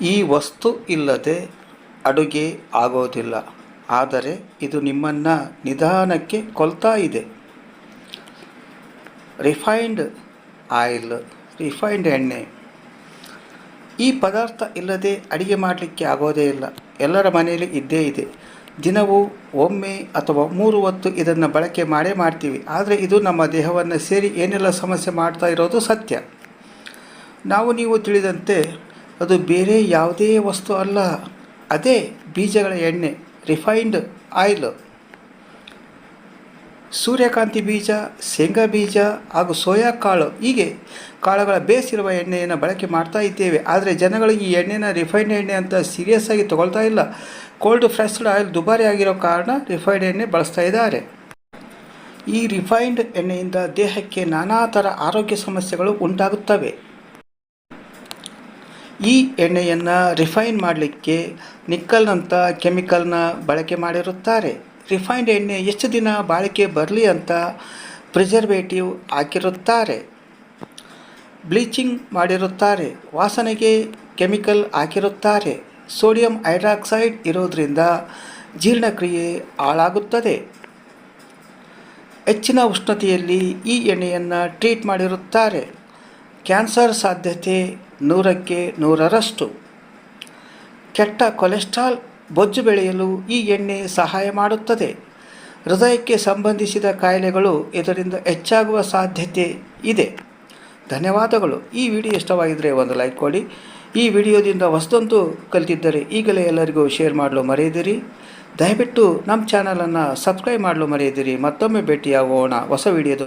ಈ ವಸ್ತು ಇಲ್ಲದೆ ಅಡುಗೆ ಆಗೋದಿಲ್ಲ. ಆದರೆ ಇದು ನಿಮ್ಮನ್ನು ನಿಧಾನಕ್ಕೆ ಕೊಲ್ತಾ ಇದೆ. ರಿಫೈನ್ಡ್ ಆಯಿಲ್, ರಿಫೈನ್ಡ್ ಎಣ್ಣೆ. ಈ ಪದಾರ್ಥ ಇಲ್ಲದೆ ಅಡುಗೆ ಮಾಡಲಿಕ್ಕೆ ಆಗೋದೇ ಇಲ್ಲ. ಎಲ್ಲರ ಮನೆಯಲ್ಲಿ ಇದ್ದೇ ಇದೆ. ದಿನವೂ ಒಮ್ಮೆ ಅಥವಾ ಮೂರು ಹೊತ್ತು ಇದನ್ನು ಬಳಕೆ ಮಾಡೇ ಮಾಡ್ತೀವಿ. ಆದರೆ ಇದು ನಮ್ಮ ದೇಹವನ್ನು ಸೇರಿ ಏನೆಲ್ಲ ಸಮಸ್ಯೆ ಮಾಡ್ತಾ ಇರೋದು ಸತ್ಯ. ನಾವು ನೀವು ತಿಳಿದಂತೆ ಅದು ಬೇರೆ ಯಾವುದೇ ವಸ್ತು ಅಲ್ಲ. ಅದೇ ಬೀಜಗಳ ಎಣ್ಣೆ ರಿಫೈನ್ಡ್ ಆಯಿಲ್ ಸೂರ್ಯಕಾಂತಿ ಬೀಜ, ಶೇಂಗಾ ಬೀಜ ಹಾಗೂ ಸೋಯಾ ಕಾಳು. ಹೀಗೆ ಕಾಳುಗಳ ಬೇಸಿರುವ ಎಣ್ಣೆಯನ್ನು ಬಳಕೆ ಮಾಡ್ತಾ ಇದ್ದೇವೆ. ಆದರೆ ಜನಗಳು ಈ ಎಣ್ಣೆನ ರಿಫೈನ್ಡ್ ಎಣ್ಣೆ ಅಂತ ಸೀರಿಯಸ್ ಆಗಿ ತಗೊಳ್ತಾ ಇಲ್ಲ. ಕೋಲ್ಡ್ ಫ್ರೆಶ್ಡ್ ಆಯಿಲ್ ದುಬಾರಿ ಆಗಿರೋ ಕಾರಣ ರಿಫೈನ್ಡ್ ಎಣ್ಣೆ ಬಳಸ್ತಾ ಇದ್ದಾರೆ. ಈ ರಿಫೈನ್ಡ್ ಎಣ್ಣೆಯಿಂದ ದೇಹಕ್ಕೆ ನಾನಾ ಥರ ಆರೋಗ್ಯ ಸಮಸ್ಯೆಗಳು ಉಂಟಾಗುತ್ತವೆ. ಈ ಎಣ್ಣೆಯನ್ನು ರಿಫೈನ್ ಮಾಡಲಿಕ್ಕೆ ನಿಕ್ಕಲ್ನಂಥ ಕೆಮಿಕಲ್ನ ಬಳಕೆ ಮಾಡಿರುತ್ತಾರೆ. ರಿಫೈನ್ಡ್ ಎಣ್ಣೆ ಎಷ್ಟು ದಿನ ಬಾಳಿಕೆ ಬರಲಿ ಅಂತ ಪ್ರಿಸರ್ವೇಟಿವ್ ಹಾಕಿರುತ್ತಾರೆ. ಬ್ಲೀಚಿಂಗ್ ಮಾಡಿರುತ್ತಾರೆ. ವಾಸನೆಗೆ ಕೆಮಿಕಲ್ ಹಾಕಿರುತ್ತಾರೆ. ಸೋಡಿಯಂ ಹೈಡ್ರಾಕ್ಸೈಡ್ ಇರೋದರಿಂದ ಜೀರ್ಣಕ್ರಿಯೆ ಹಾಳಾಗುತ್ತದೆ. ಹೆಚ್ಚಿನ ಉಷ್ಣತೆಯಲ್ಲಿ ಈ ಎಣ್ಣೆಯನ್ನು ಟ್ರೀಟ್ ಮಾಡಿರುತ್ತಾರೆ. ಕ್ಯಾನ್ಸರ್ ಸಾಧ್ಯತೆ ನೂರಕ್ಕೆ ನೂರರಷ್ಟು. ಕೆಟ್ಟ ಕೊಲೆಸ್ಟ್ರಾಲ್ ಬೊಜ್ಜು ಬೆಳೆಯಲು ಈ ಎಣ್ಣೆ ಸಹಾಯ ಮಾಡುತ್ತದೆ. ಹೃದಯಕ್ಕೆ ಸಂಬಂಧಿಸಿದ ಕಾಯಿಲೆಗಳು ಇದರಿಂದ ಹೆಚ್ಚಾಗುವ ಸಾಧ್ಯತೆ ಇದೆ. ಧನ್ಯವಾದಗಳು. ಈ ವಿಡಿಯೋ ಇಷ್ಟವಾಗಿದ್ದರೆ ಒಂದು ಲೈಕ್ ಕೊಡಿ. ಈ ವಿಡಿಯೋದಿಂದ ಹೊಸದೊಂದು ಕಲಿತಿದ್ದರೆ ಈಗಲೇ ಎಲ್ಲರಿಗೂ ಶೇರ್ ಮಾಡಲು ಮರೆಯದಿರಿ. ದಯವಿಟ್ಟು ನಮ್ಮ ಚಾನಲನ್ನು ಸಬ್ಸ್ಕ್ರೈಬ್ ಮಾಡಲು ಮರೆಯದಿರಿ. ಮತ್ತೊಮ್ಮೆ ಭೇಟಿಯಾಗೋಣ. ಹೊಸ ವಿಡಿಯೋದ